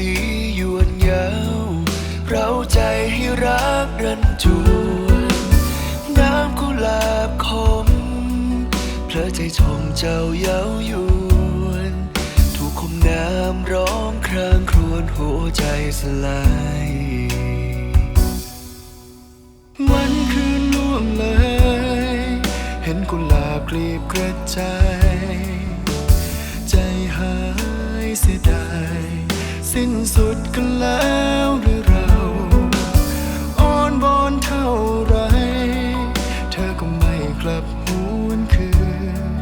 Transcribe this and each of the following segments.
สีหยวนยาวเราใจให้รักรันจวนน้ำกุหลาบคมเพลอใจชมเจ้าเย้ายวนถูกคมน้ำร้องครางครวญหัวใจสลายวันคืนล่วงเลย เห็นกุหลาบกลีบกระจาย สิ้นสุดกันแล้วหรือเราอ้อนวอนเท่าไร เธอก็ไม่กลับหวนคืน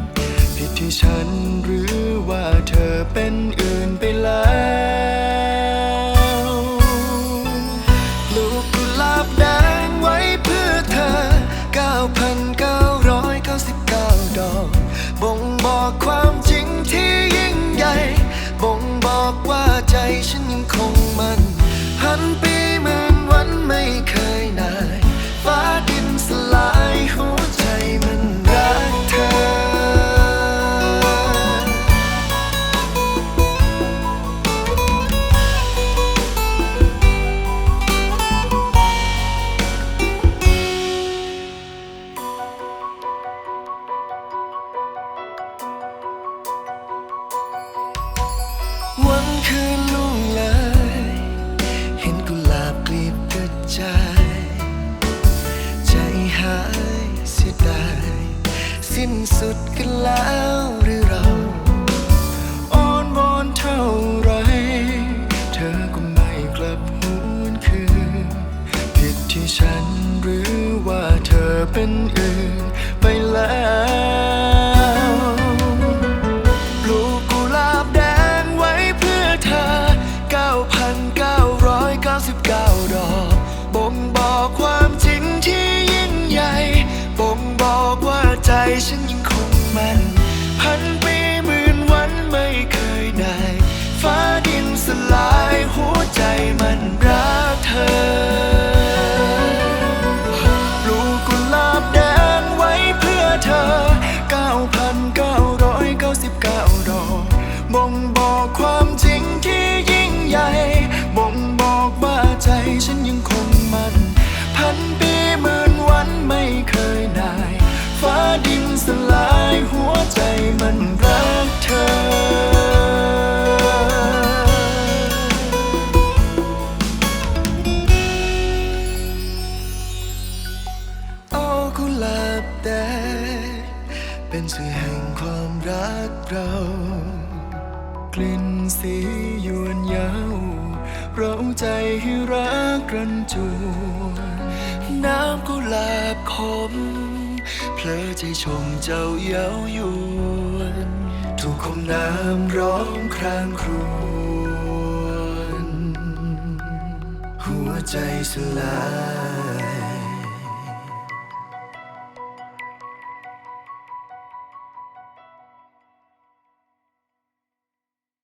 ผิดที่ฉันหรือว่าเธอเป็นอื่น ฉันยังคง สิ้นสุดกันแล้วหรือเราอ้อนวอนเท่าไร เธอก็ไม่กลับหวนคืนผิดที่ฉันหรือว่าเธอเป็นอื่นไปแล้วปลูกกุหลาบแดงไว้เพื่อเธอ 9,999 ดอกบ่งบอกความจริงที่ยิ่งใหญ่บ่งบอกว่า ฉันยังคงมันพันปีหมื่นวันไม่เคยได้ ฟ้าดินสลายหัวใจมันรักเธอ กุหลาบแดงเป็นสื่อแห่งความรักเรา กลิ่นสียวนเยาวเราใจให้รักกันจวนน้ำกุหลาบคมเพลอใจชมเจ้าเย้ายวนถูกคมน้ำร้องครางครวญหัวใจสลาย